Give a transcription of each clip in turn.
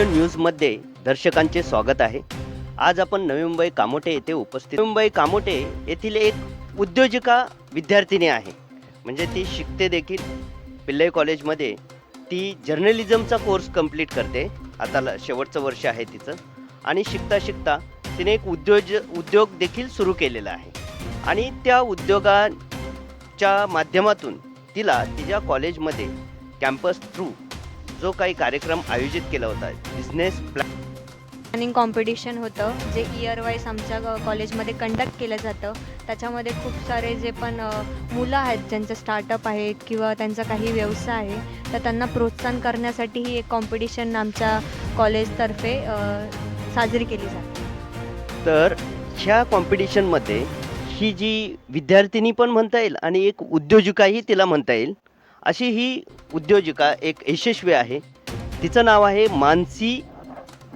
महासंघर्ष न्यूजमध्ये दर्शकांचे स्वागत आहे. आज आपण नवी मुंबई कामोटे येथे उपस्थित मुंबई कामोटे येथील एक उद्योजिका विद्यार्थिनी आहे. म्हणजे ती शिकते देखील. पिल्लई कॉलेजमध्ये ती जर्नलिझमचा कोर्स कंप्लीट करते. आता शेवटचं वर्ष आहे तिचं. आणि शिकता शिकता तिने एक उद्योज उद्योग देखील सुरू केलेला आहे. आणि त्या उद्योगाच्या माध्यमातून तिला तिच्या कॉलेजमध्ये कॅम्पस थ्रू जो काही कार्यक्रम आयोजित केला होता बिझनेस प्लॅन प्लॅनिंग कॉम्पिटिशन होतं जे इयर वाईज आमच्या कॉलेजमध्ये कंडक्ट केलं जातं. त्याच्यामध्ये खूप सारे जे पण मुलं आहेत ज्यांचं स्टार्टअप आहेत किंवा त्यांचा काही व्यवसाय आहे तर त्यांना प्रोत्साहन करण्यासाठी ही एक कॉम्पिटिशन आमच्या कॉलेजतर्फे साजरी केली जाते. तर ह्या कॉम्पिटिशनमध्ये ही जी विद्यार्थिनी पण म्हणता येईल आणि एक उद्योजिकाही तिला म्हणता येईल अशी ही उद्योजिका एक यशस्वी आहे. तिचं नाव आहे मानसी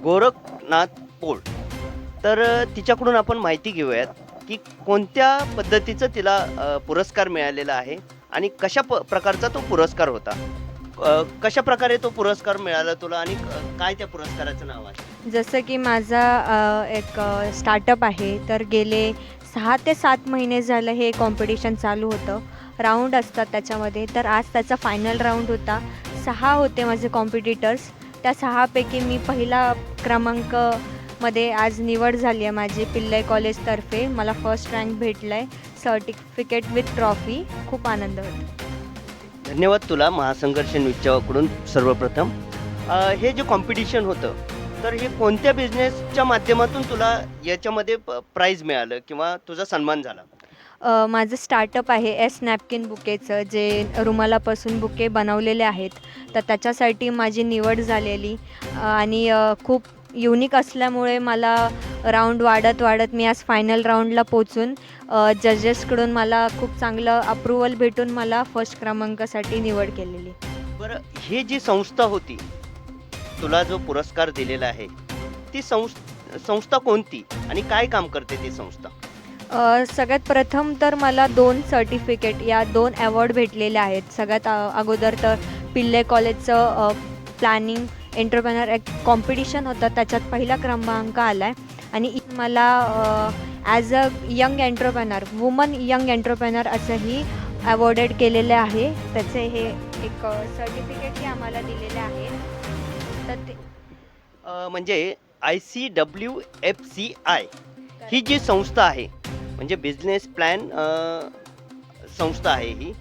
गोरखनाथ पोळ. तर तिच्याकडून आपण माहिती घेऊयात की कोणत्या पद्धतीचं तिला पुरस्कार मिळालेला आहे आणि कशा प प्रकारचा तो पुरस्कार होता? कशा प्रकारे तो पुरस्कार मिळाला तुला आणि क- काय त्या पुरस्काराचं नाव आहे? जसं की माझा एक स्टार्टअप आहे. तर गेले सहा ते सात महिने झालं हे कॉम्पिटिशन चालू होतं. राऊंड असतात त्याच्यामध्ये. तर आज त्याचा फायनल राऊंड होता. सहा होते माझे कॉम्पिटिटर्स त्या सहापैकी मी पहिला क्रमांकमध्ये आज निवड झाली आहे माझी पिल्लई कॉलेजतर्फे मला फर्स्ट रँक भेटला आहे सर्टिफिकेट विथ ट्रॉफी खूप आनंद होतो. धन्यवाद तुला महासंघर्ष न्यूजच्याकडून सर्वप्रथम. अ, हे जे कॉम्पिटिशन होतं तर हे कोणत्या बिझनेसच्या माध्यमातून तुला याच्यामध्ये प्राईज मिळालं किंवा तुझा सन्मान झाला? माझं स्टार्टअप आहे एस नॅपकिन बुकेचं जे रुमालापासून बुके बनवलेले आहेत. तर त्याच्यासाठी माझी निवड झालेली. आणि खूप युनिक असल्यामुळे मला राऊंड वाढत वाढत मी आज फायनल राऊंडला पोचून जजेसकडून मला खूप चांगलं अप्रुव्हल भेटून मला फर्स्ट क्रमांकासाठी निवड केलेली. बरं हे जी संस्था होती तुला जो पुरस्कार दिलेला आहे ती संस संस्था कोणती आणि काय काम करते ती संस्था? सगळ्यात प्रथम तर मला दोन सर्टिफिकेट या दोन अवॉर्ड भेटलेले आहेत. सगळ्यात अगोदर तर पिल्ले कॉलेजचं प्लॅनिंग एंटरप्रेनर एक कॉम्पिटिशन होतं. त्याच्यात पहिला क्रमांक आला आहे आणि मला as a young entrepreneur woman young entrepreneur असंही अवॉर्डेड केलेले आहे. त्याचे हे एक सर्टिफिकेटही आम्हाला दिलेले आहे तर ते म्हणजे I C W F C I ही जी संस्था आहे म्हणजे बिझनेस प्लॅन संस्था आहे ही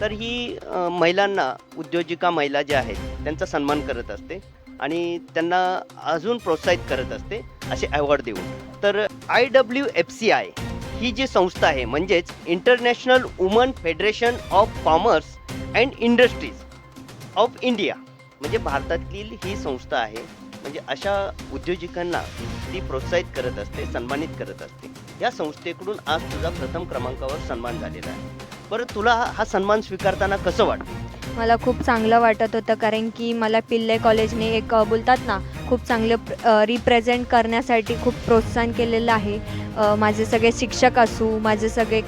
तर ही महिलांना उद्योजिका महिला ज्या आहेत त्यांचा सन्मान करत असते आणि त्यांना अजून प्रोत्साहित करत असते असे अवॉर्ड देऊन. तर I W F C I ही जी संस्था आहे म्हणजेच international woman federation of commerce and industries of India म्हणजे भारतातील ही संस्था आहे. म्हणजे अशा उद्योजकांना ती प्रोत्साहित करत असते सन्मानित करत असते. या संस्थेकडून आज तुझा प्रथम क्रमांकावर सन्मान झालेला आहे. बरं तुला हा- सन्मान स्वीकारताना कसं वाटतं? मला खूप चांगलं वाटत होतं कारण की मला पिल्ले कॉलेजने एक बोलतात ना खूप चांगलं रिप्रेझेंट करण्यासाठी खूप प्रोत्साहन केलेलं आहे. माझे सगळे शिक्षक असू माझे सगळे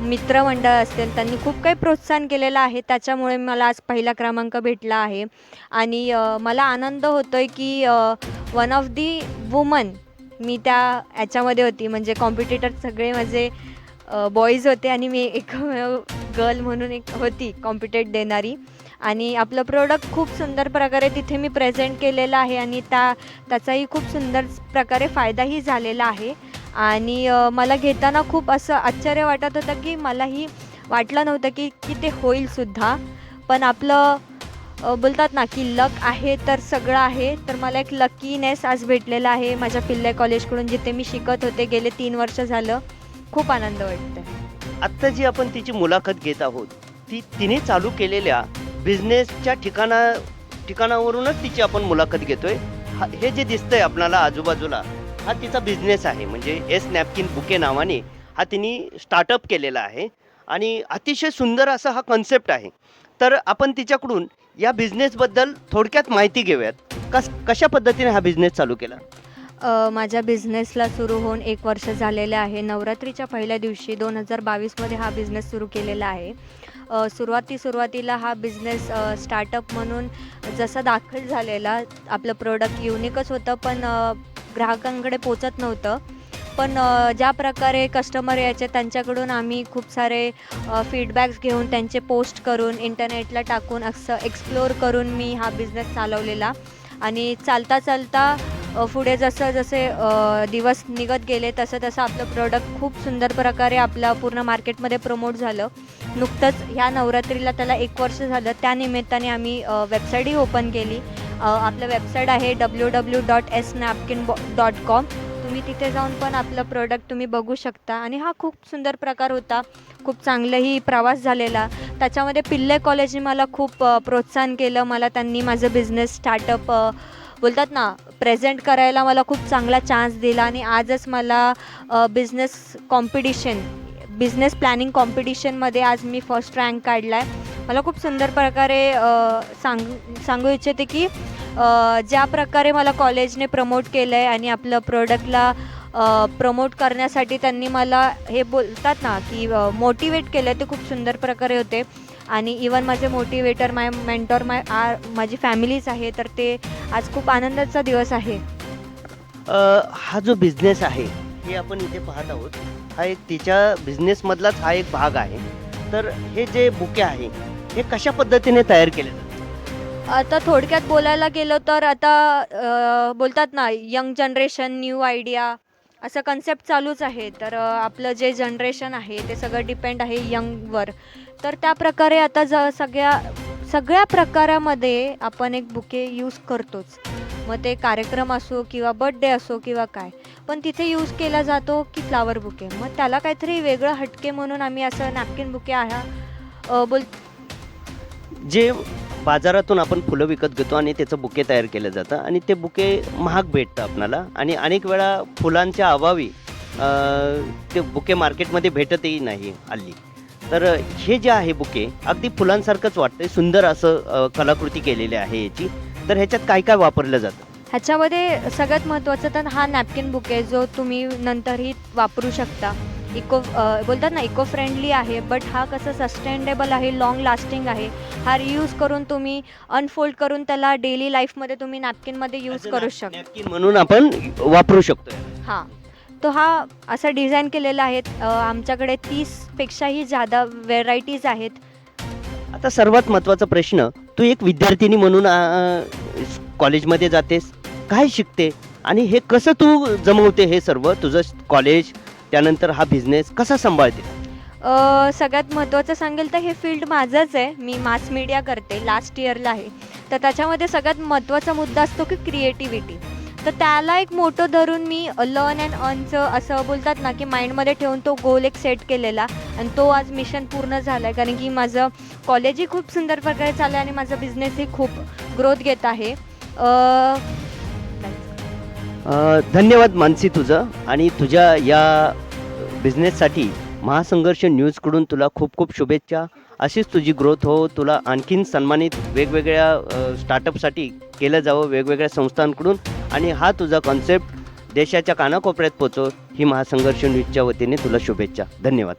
मित्रमंडळ असतील त्यांनी खूप काही प्रोत्साहन केलेलं आहे. त्याच्यामुळे मला आज पहिला क्रमांक भेटला आहे. आणि मला आनंद होतो आहे की वन ऑफ दी वुमन मी त्या याच्यामध्ये होती. म्हणजे कॉम्पिटिटर सगळे माझे बॉईज होते आणि मी एक गर्ल म्हणून एक होती कॉम्पिटेट देणारी. आणि आपलं प्रोडक्ट खूप सुंदर प्रकारे तिथे मी प्रेझेंट केलेलं आहे आणि त्या त्याचाही खूप सुंदर प्रकारे फायदाही झालेला आहे. आणि मला घेताना खूप असं आश्चर्य वाटत होतं की मलाही वाटलं नव्हतं की की ते होईलसुद्धा पण आपलं बोलतात ना की लक आहे तर सगळं आहे. तर मला एक लकीनेस आज भेटलेला आहे माझ्या पिल्ले कॉलेजकडून जिथे मी शिकत होते गेले तीन वर्ष झालं. खूप आनंद वाटतं आत्ता जी आपण तिची मुलाखत घेत आहोत ती तिने चालू केलेल्या बिझनेसच्या ठिकाणा ठिकाणावरूनच तिची आपण मुलाखत घेतोय. हे जे दिसतंय आपल्याला आजूबाजूला हा तिचा बिझनेस आहे. म्हणजे एस नॅपकिन बुके नावाने हा तिने स्टार्टअप केलेला आहे. आणि अतिशय सुंदर असा हा कन्सेप्ट आहे. तर आपण तिच्याकडून या बिझनेसबद्दल थोडक्यात माहिती घेऊयात. कस कशा पद्धतीने हा बिझनेस चालू केला? अ, माझ्या बिझनेसला सुरू होऊन एक वर्ष झालेले आहे. नवरात्रीच्या पहिल्या दिवशी दोन हजार बावीसमध्ये हा बिझनेस सुरू केलेला आहे. अ, सुरुवाती सुरुवातीला हा बिझनेस अ, स्टार्टअप म्हणून जसा दाखल झालेला आपलं प्रोडक्ट युनिकच होतं पण अ, ग्राहकांकडे पोचत नव्हतं. पण ज्या प्रकारे कस्टमर यायचे त्यांच्याकडून आम्ही खूप सारे फीडबॅक्स घेऊन त्यांचे पोस्ट करून इंटरनेटला टाकून असं एक्सप्लोअर करून मी हा बिझनेस चालवलेला. आणि चालता चालता पुढे जसं जसे दिवस निघत गेले तसं तसं आपलं प्रोडक्ट खूप सुंदर प्रकारे आपलं पूर्ण मार्केटमध्ये प्रमोट झालं. नुकतंच ह्या नवरात्रीला त्याला एक वर्ष झालं. त्या निमित्ताने आम्ही वेबसाईटही ओपन केली. आपलं वेबसाईट आहे W W dot S napkin बॉ डॉट कॉम तुम्ही तिथे जाऊन पण आपलं प्रोडक्ट तुम्ही बघू शकता. आणि हा खूप सुंदर प्रकार होता. खूप चांगलंही प्रवास झालेला. त्याच्यामध्ये पिल्ले कॉलेजने मला खूप प्रोत्साहन केलं. मला त्यांनी माझं बिझनेस स्टार्टअप बोलतात ना प्रेझेंट करायला मला खूप चांगला चान्स दिला. आणि आजच मला बिझनेस कॉम्पिटिशन बिझनेस प्लॅनिंग कॉम्पिटिशनमध्ये आज मी फर्स्ट रँक काढला आहे मला खूप सुंदर प्रकारे सांग सांगू इच्छिते की ज्या प्रकारे मला कॉलेजने प्रमोट केलं आहे आणि आपलं प्रोडक्टला प्रमोट करण्यासाठी त्यांनी मला हे बोलतात ना की मोटिवेट केलं ते खूप सुंदर प्रकारे होते. आणि इवन माझे मोटिवेटर माय मेंटॉर माय आ माझी फॅमिलीच आहे तर ते आज खूप आनंदाचा दिवस आहे. हा जो बिझनेस आहे हे आपण इथे पाहत आहोत हा एक तिच्या बिझनेसमधलाच हा एक भाग आहे. तर हे जे बुके आहे हे कशा पद्धतीने तयार केले? आता थोडक्यात बोलायला गेलो तर आता अ, बोलतात ना यंग जनरेशन न्यू आयडिया असं कन्सेप्ट चालूच आहे. तर अ, आपलं जे जनरेशन आहे ते सगळं डिपेंड आहे यंगवर. तर त्या प्रकारे आता ज सगळ्या सगळ्या प्रकारामध्ये आपण एक बुके यूज करतोच. मग ते कार्यक्रम असो किंवा बड्डे असो किंवा काय पण तिथे यूज केला जातो की फ्लावर बुके. मग त्याला काहीतरी वेगळं हटके म्हणून आम्ही असं नॅपकिन बुके आहे अ, बोल जे बाजारातून आपण फुलं विकत घेतो आणि त्याचं बुके तयार केलं जातं आणि ते बुके महाग भेटतं आपणाला. आणि अनेक वेळा फुलांच्या अभावी ते बुके मार्केटमध्ये भेटतही नाही हल्ली. तर हे जे आहे बुके अगदी फुलांसारखंच वाटतंय सुंदर असं कलाकृती केलेली आहे याची. तर ह्याच्यात काय काय वापरलं जातं? ह्याच्यामध्ये सगळ्यात महत्त्वाचं तर हा नॅपकिन बुक आहे जो तुम्ही नंतरही वापरू शकता. इको बोलतात ना इको फ्रेंडली आहे बट हा कसं सस्टेनेबल आहे लॉंग लास्टिंग आहे हा रियूज करून तुम्ही अनफोल्ड करून त्याला डेली लाईफमध्ये तुम्ही नॅपकिनमध्ये यूज करू शकता. नॅपकिन म्हणून आपण वापरू शकतो हां. तो हा असा डिझाईन केलेला आहे आमच्याकडे तीसपेक्षाही जादा व्हेरायटीज आहेत. आता सर्वात महत्त्वाचा प्रश्न तू एक विद्यार्थिनी म्हणून कॉलेजमध्ये जातेस काय शिकते? आणि हे कसं तू जमवते हे सर्व? तुझं कॉलेज त्यानंतर हा बिझनेस कसा सांभाळते? अ, सगळ्यात महत्त्वाचं सांगेल तर हे फील्ड माझंच आहे. मी मास मीडिया करते. लास्ट इयरला आहे. तर त्याच्यामध्ये सगळ्यात महत्त्वाचा मुद्दा असतो की क्रिएटिव्हिटी तर त्याला एक मोठं धरून मी लर्न अँड अर्नचं असं बोलतात ना की माइंडमध्ये ठेवून तो गोल एक सेट केलेला आणि तो आज मिशन पूर्ण झाला आहे कारण की माझं कॉलेजही खूप सुंदर प्रकारे चाललं आहे आणि माझा बिझनेसही खूप ग्रोथ घेत आहे. अ, धन्यवाद मानसी तुझं आणि तुझ्या या बिझनेससाठी महासंघर्ष न्यूजकडून तुला खूप खूप शुभेच्छा. अशीच तुझी ग्रोथ हो तुला आणखीन सन्मानित वेगवेगळ्या स्टार्टअपसाठी केलं जावं वेगवेगळ्या संस्थांकडून आणि हा तुझा कॉन्सेप्ट देशाच्या कानाकोपऱ्यात पोचव ही महासंघर्ष न्यूजच्या वतीने तुला शुभेच्छा. धन्यवाद.